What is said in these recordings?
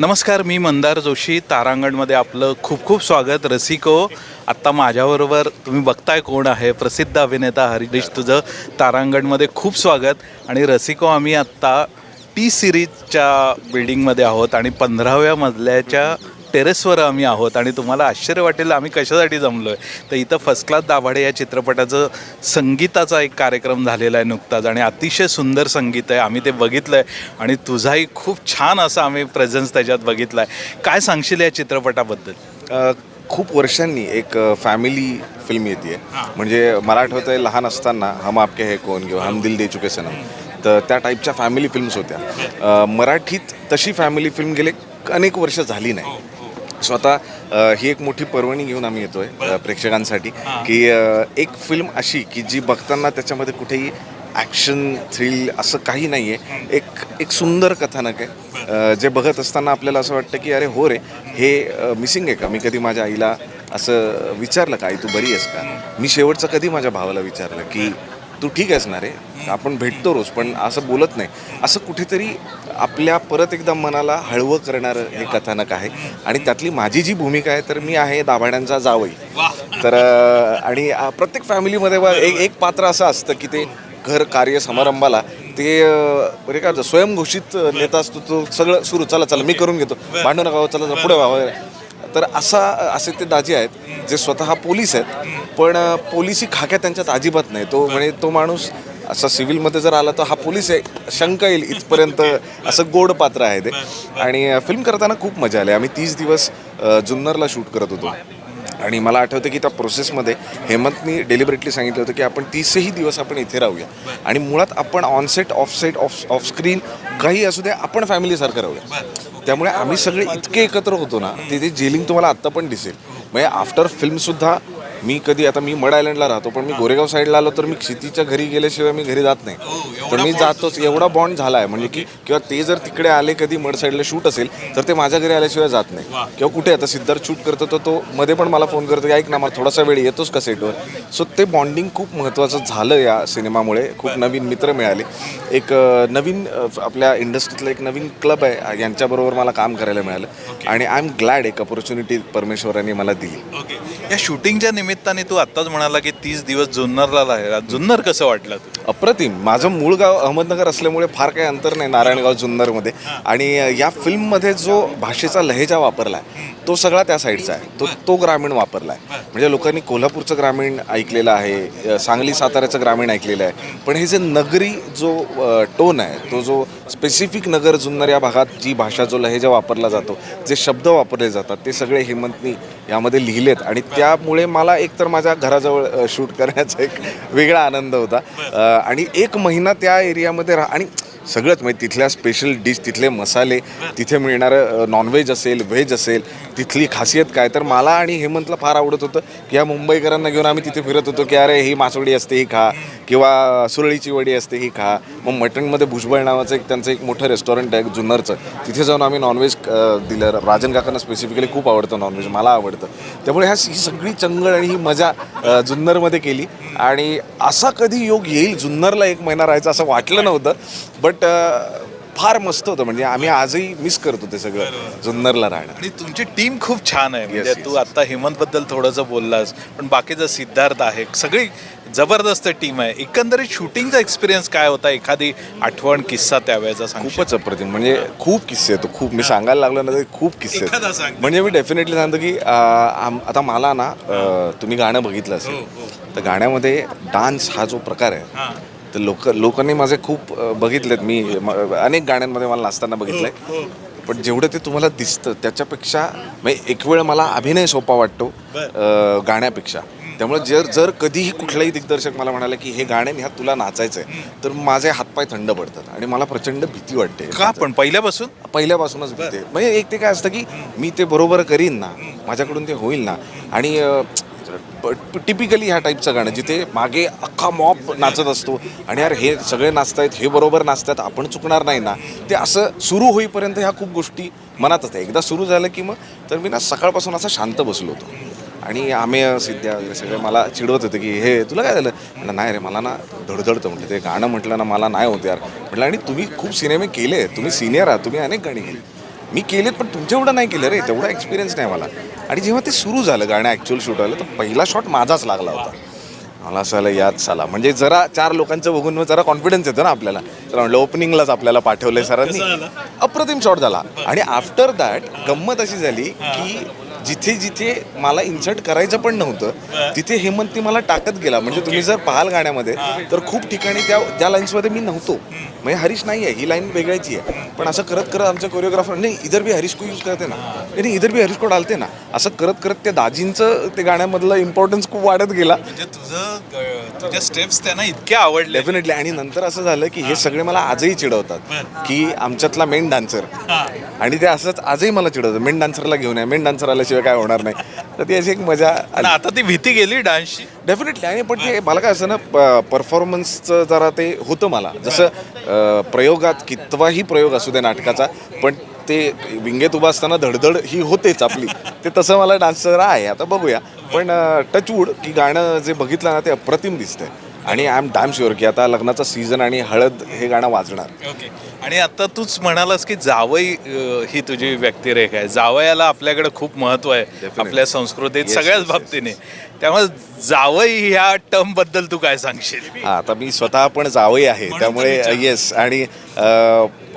नमस्कार मी मंदार जोशी तारांगणमध्ये आपलं खूप खूप स्वागत. रसिको आत्ता माझ्याबरोबर तुम्ही बघताय कोण आहे? प्रसिद्ध अभिनेता हरीश तुझं तारांगणमध्ये खूप स्वागत. आणि रसिको आम्ही आत्ता टी सिरीजच्या बिल्डिंगमध्ये आहोत आणि पंधराव्या मजल्याच्या टेरेसवर आम्ही आहोत आणि तुम्हाला आश्चर्य वाटेल आम्ही कशासाठी जमलो आहे तर इथं फर्स्ट क्लास दाभाडे या चित्रपटाचं संगीताचा एक कार्यक्रम झालेला आहे नुकताच आणि अतिशय सुंदर संगीत आहे. आम्ही ते बघितलं आहे आणि तुझाही खूप छान असा आम्ही प्रेझेन्स त्याच्यात बघितला आहे काय सांगशील या चित्रपटाबद्दल? खूप वर्षांनी एक फॅमिली फिल्म येते म्हणजे मला आठवतं आहे लहान असताना हम आपके है कोण किंवा हम दिल दे चुके सनम. तर त्या टाईपच्या फॅमिली फिल्म्स होत्या. अ, मराठीत तशी फॅमिली फिल्म गेले अनेक वर्ष झाली नाही. स्वतः ही एक मोठी पर्वणी घेऊन आम्ही येतोय प्रेक्षकांसाठी. की एक फिल्म अशी की जी बघताना त्याच्यामध्ये कुठेही ॲक्शन थ्रिल असं काही नाही आहे एक एक सुंदर कथानक आहे. जे बघत असताना आपल्याला असं वाटतं की अरे हो रे हे मिसिंग आहे का? मी कधी माझ्या आईला असं विचारलं का? आई तू बरी आहेस का? मी शेवटचं कधी माझ्या भावाला विचारलं की तू ठीक आहेस ना रे? आपण भेटतो रोज पण असं बोलत नाही. असं कुठेतरी आपल्या परत एकदा मनाला हळवं करणारं हे कथानक आहे. आणि त्यातली माझी जी भूमिका आहे तर मी आहे दाभाड्यांचा जावई. तर आणि प्रत्येक फॅमिलीमध्ये एक एक पात्र असं असतं की ते घर कार्य समारंभाला ते बरे का स्वयंघोषित नेता असतो तो सगळं सुरू. चला चला मी करून घेतो. भांडू नका हो, चला पुढे व्हा वगैरे तर असा असे ते दाजी आहेत जे स्वतः पोलीस आहेत. पण पोलिसी खाक्या त्यांच्यात अजिबात नाही. तो म्हणजे तो माणूस असा सिव्हिलमध्ये जर आला तर हा पोलीस आहे. शंका येईल इथपर्यंत. असं गोड पात्र आहे ते. आणि फिल्म करताना खूप मजा आली. आम्ही तीस दिवस जुन्नरला शूट करत होतो. आणि मला आठवतं की त्या प्रोसेसमध्ये हेमंतनी डेलिबरेटली सांगितलं होतं की आपण तीसही दिवस आपण इथे राहूया. आणि मुळात आपण onset offset off off screen काही असू द्या आपण फॅमिलीसारखं राहूया. त्यामुळे आम्ही सगळे इतके एकत्र होतो ना तिथे जेलिंग तुम्हाला आत्ता पण दिसेल. म्हणजे आफ्टर फिल्मसुद्धा मी कधी आता मी मड आयलंडला राहतो पण मी गोरेगाव साईडला आलो तर मी क्षितीच्या घरी गेल्याशिवाय मी घरी जात नाही. तर मी जातोच. एवढा बॉन्ड झाला आहे म्हणजे की किंवा ते जर तिकडे आले कधी मड साईडला शूट असेल तर ते माझ्या घरी आल्याशिवाय जात नाही. किंवा कुठे आता सिद्धार्थ शूट करतो तर तो मध्ये पण मला फोन करतो की ऐक ना मला थोडासा वेळ येतोच का सेटवर सो ते बॉन्डिंग खूप महत्त्वाचं झालं या सिनेमामुळे. खूप नवीन मित्र मिळाले. एक नवीन आपल्या इंडस्ट्रीतलं एक नवीन क्लब आहे यांच्याबरोबर मला काम करायला मिळालं. आणि आय एम ग्लॅड एक अपॉर्च्युनिटी परमेश्वरांनी मला दिली. या शूटिंगच्या निमित्ताने तू आत्ताच म्हणाला की तीस दिवस जुन्नरला राहिला जुन्नर कसं वाटलं तू अप्रतिम. माझं मूळ गाव अहमदनगर असल्यामुळे फार काही अंतर नाही नारायणगाव जुन्नरमध्ये. आणि या फिल्ममध्ये जो भाषेचा लहेजा वापरला आहे तो सगळा त्या साईडचा आहे. तो तो ग्रामीण वापरला आहे म्हणजे लोकांनी कोल्हापूरचं ग्रामीण ऐकलेलं आहे सांगली साताऱ्याचं ग्रामीण ऐकलेलं आहे. पण हे जे नगरी जो टोन आहे तो जो स्पेसिफिक नगर जुन्नर या भागात जी भाषा जो लहेजा वापरला जातो जे शब्द वापरले जातात ते सगळे हेमंतनी यामध्ये लिहिलेत. आणि त्यामुळे मला एकतर माझ्या घराजवळ शूट करण्याचा एक वेगळा आनंद होता. आणि एक महिना त्या एरियामध्ये राहा. आणि सगळंच म्हणजे तिथल्या स्पेशल डिश तिथले मसाले तिथे मिळणारं नॉनव्हेज असेल व्हेज असेल तिथली खासियत काय? तर मला आणि हेमंतला फार आवडत होतं की या मुंबईकरांना घेऊन आम्ही तिथे फिरत होतो की अरे ही मासोळी असते ही खा. किंवा सुरळीची वडी असते ही खा. मग मटणमध्ये भुजबळ नावाचं एक त्यांचं एक मोठं रेस्टॉरंट आहे जुन्नरचं. तिथे जाऊन आम्ही नॉनव्हेज दिलं. राजन काकांना स्पेसिफिकली खूप आवडतं नॉनव्हेज मला आवडतं. त्यामुळे ह्या ही सगळी चंगळ आणि ही मजा जुन्नरमध्ये केली. आणि असा कधी योग येईल जुन्नरला एक महिना राहायचं असं वाटलं नव्हतं. बट फार मस्त होतं. म्हणजे आम्ही आजही मिस करतो ते सगळं. जुन्नरला राहणं. आणि तुमची टीम खूप छान आहे. म्हणजे तू. आता हेमंत बद्दल थोडंसं बोललास पण बाकीचं सिद्धार्थ आहे सगळी जबरदस्त टीम आहे. एकंदरीत शूटिंगचा एक्सपिरियन्स काय होता? एखादी आठवण किस्सा त्यावेळेचा सांग खूपच अप्रतिम. म्हणजे खूप किस्से आहेत. खूप मी सांगायला लागलो ना तरी खूप किस्से एखादा आहेत सांग. म्हणजे मी डेफिनेटली सांगतो की अं, आम- आता मला ना अं, तुम्ही गाणं बघितलं असेल. तर गाण्यामध्ये डान्स हा जो प्रकार आहे तर लोक लोकांनी माझे खूप बघितलेत. मी म- अनेक गाण्यांमध्ये मला नाचताना बघितलंय. पण जेवढं ते तुम्हाला दिसतं त्याच्यापेक्षा म्हणजे एक वेळ मला अभिनय सोपा वाटतो गाण्यापेक्षा. त्यामुळे जर जर कधीही कुठलाही दिग्दर्शक मला म्हणाला की हे गाणे ह्यात तुला नाचायचं आहे तर माझे हातपाय थंड पडतात आणि मला प्रचंड भीती वाटते. का पण? पहिल्यापासून? पहिल्यापासूनच भीती. आहे. म्हणजे एक ते काय असतं की मी ते बरोबर करीन ना माझ्याकडून ते होईल ना. आणि टिपिकली ह्या टाईपचं गाणं जिथे मागे अख्खा मॉप नाचत असतो. आणि यार हे सगळे नाचतायत हे बरोबर नाचतात आपण चुकणार नाही ना. ते असं सुरू होईपर्यंत ह्या खूप गोष्टी मनात असतात एकदा सुरू झालं की मग तर मी ना सकाळपासून असं शांत बसलो होतो. आणि आम्ही सिद्ध्या वगैरे सगळे मला चिडवत होते की हे तुला काय झालं? म्हटलं नाही रे मला ना धडधडतं. म्हटलं ते गाणं म्हटलं ना मला नाही होत यार. म्हटलं आणि तुम्ही खूप सिनेमे केले तुम्ही सिनियर आहात. तुम्ही अनेक गाणी केली मी केलेत पण तुमच्या एवढं नाही केलं रे. तेवढा एक्सपिरियन्स नाही मला. आणि जेव्हा ते सुरू झालं गाणं ॲक्च्युअल शूट व्हायला तर पहिला शॉट माझाच लागला होता. मला असं आलं याद साला म्हणजे जरा चार लोकांचं बघून मग जरा कॉन्फिडन्स येतो ना आपल्याला. तर म्हणलं ओपनिंगलाच आपल्याला पाठवलंय सरांनी. अप्रतिम शॉट झाला. आणि आफ्टर दॅट गंमत अशी झाली की जिथे जिथे मला इन्सर्ट करायचं पण नव्हतं तिथे हेमंत मला टाकत गेला. म्हणजे तुम्ही जर पाहाल गाण्यामध्ये तर खूप ठिकाणी त्या ज्या लाईन्समध्ये मी नव्हतो. म्हणजे हरीश नाही आहे ही लाईन वेगळ्याची आहे. पण असं करत करत आमच्या कोरिओग्राफर नाही इधर बी हरीश को यूज करते ना. नाही, इधर बी हरीश को डालते ना. असं करत करत त्या दाजींचं ते गाण्यामधलं इम्पॉर्टन्स खूप वाढत गेला. म्हणजे तुझं तुझ्या स्टेप्स त्यांना इतक्या आवडल्या डेफिनेटली आणि नंतर असं झालं की हे सगळे मला आजही चिडवतात की आमच्यातला मेन डान्सर आणि ते असंच आजही मला चिडवतात मेन डान्सरला घेऊन या मेन डान्सर आल्याशिवाय काय होणार नाही. तर ती अशी एक मजा आणि आता ती भीती गेली डान्सची. डेफिनेटली आणि पण ते मला काय असं ना परफॉर्मन्सचं जरा ते होतं मला. जसं प्रयोगात कितवाही प्रयोग असू दे नाटकाचा पण ते विंगेत उभा असताना धडधड ही होतेच आपली. ते तसं मला डान्सर आहे. आता बघूया. पण टचवूड की गाणं जे बघितलं ना ते अप्रतिम दिसतंय. आणि आय एम डॅम शुअर की आता लग्नाचा सीझन आणि हळद हे गाणं वाजणार. ओके आणि आता तूच म्हणालास की जावई अं, ही तुझी व्यक्तिरेखा आहे. जावयाला आपल्याकडे खूप महत्त्व आहे आपल्या संस्कृतीत सगळ्याच बाबतीने. त्यामुळे जावई ह्या टर्मबद्दल तू काय सांगशील? हा आता मी स्वतः पण जावई आहे. त्यामुळे. येस आणि अ,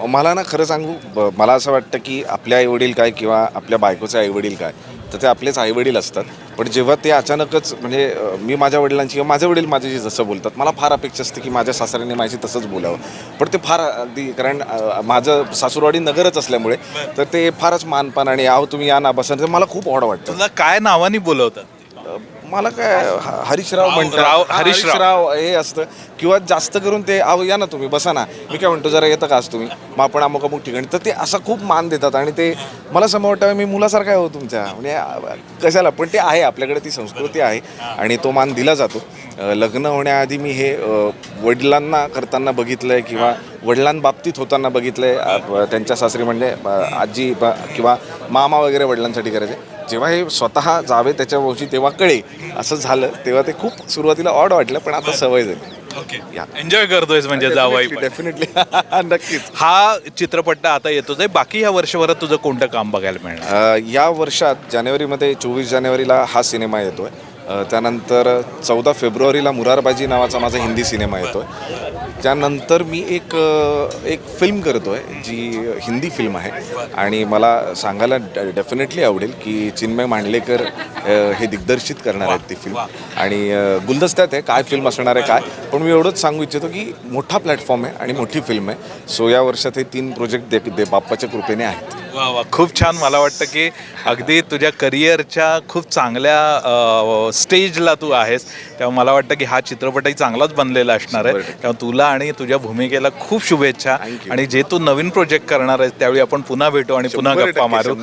मला ना खरं सांगू ब- मला असं वाटतं की आपल्या आईवडील काय किंवा आपल्या बायकोचे आईवडील काय तर ते आपलेच आईवडील असतात. पण जेव्हा ते अचानकच म्हणजे मी माझ्या वडिलांची किंवा माझे वडील माझ्याशी जसं बोलतात मला फार अपेक्षा असते की माझ्या सासऱ्याने माझी तसंच बोलावं. पण ते फार अगदी कारण माझं सासूरवाडी नगरच असल्यामुळे तर ते फारच मानपान आणि आहो तुम्ही या ना बसा. मला खूप आवड वाटतं. तुला काय नावाने बोलवतात? मला काय ह- हरीशराव म्हणतात. राव- हा, हरीशराव. हरीशराव हे असतं. किंवा जास्त करून ते आव या ना तुम्ही बसा ना. मी काय म्हणतो जरा येतं का आज तुम्ही? मग आपण अमुक अमुक ठिकाणी. तर ते असा खूप मान देतात. आणि ते मला असं वाटतं मी मुलासारखा आहे हो तुमच्या. म्हणजे कशाला? पण ते आहे आपल्याकडे ती संस्कृती आहे. आणि तो मान दिला जातो. अ, लग्न होण्याआधी मी हे अ, वडिलांना करताना बघितलं आहे किंवा वडिलांबाबतीत होताना बघितलं आहे त्यांच्या सासरी म्हणजे अ, आजी ब- किंवा मामा वगैरे वडिलांसाठी करायचे. जेव्हा हे स्वतः जावे त्याच्या भोवती तेव्हा कळे असं झालं तेव्हा ते खूप सुरुवातीला ऑड वाटलं पण आता सवय झाली. ओके. एन्जॉय करतोयस म्हणजे जावई. डेफिनेटली नक्कीच. हा चित्रपट आता येतोच आहे. बाकी या वर्षभरात तुझं कोणतं काम बघायला मिळणार? या वर्षात जानेवारीमध्ये चोवीस जानेवारीला हा सिनेमा येतोय. त्यानंतर चौदा फेब्रुवारीला मुरारबाजी नावाचा माझा हिंदी सिनेमा येतोय. त्यानंतर मी एक एक फिल्म करतोय जी हिंदी फिल्म आहे. आणि मला सांगायला डेफिनेटली आवडेल की चिन्मय मांडलेकर हे दिग्दर्शित करणार आहेत ती फिल्म. आणि गुलदस्त्यात आहे काय फिल्म असणार आहे काय? पण मी एवढंच सांगू इच्छितो की मोठा प्लॅटफॉर्म आहे आणि मोठी फिल्म आहे. सो या वर्षात हे तीन प्रोजेक्ट दे दे बाप्पाच्या कृपेने आहेत. वा वा. खूप छान मला वाटतं की अगदी तुझ्या करिअरच्या खूप चांगल्या स्टेजला तू आहेस. तेव्हा मला वाटतं की हा चित्रपटही चांगलाच बनलेला असणार आहे. तेव्हा तुला आणि तुझ्या भूमिकेला खूप शुभेच्छा. आणि जे तू नवीन प्रोजेक्ट करणार आहेस त्यावेळी आपण पुन्हा भेटू आणि पुन्हा गप्पा मारू.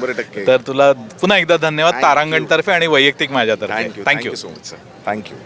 तर तुला पुन्हा एकदा धन्यवाद. तारांगणतर्फे आणि वैयक्तिक माझ्यातर्फे. Thank you thank you so much sir thank you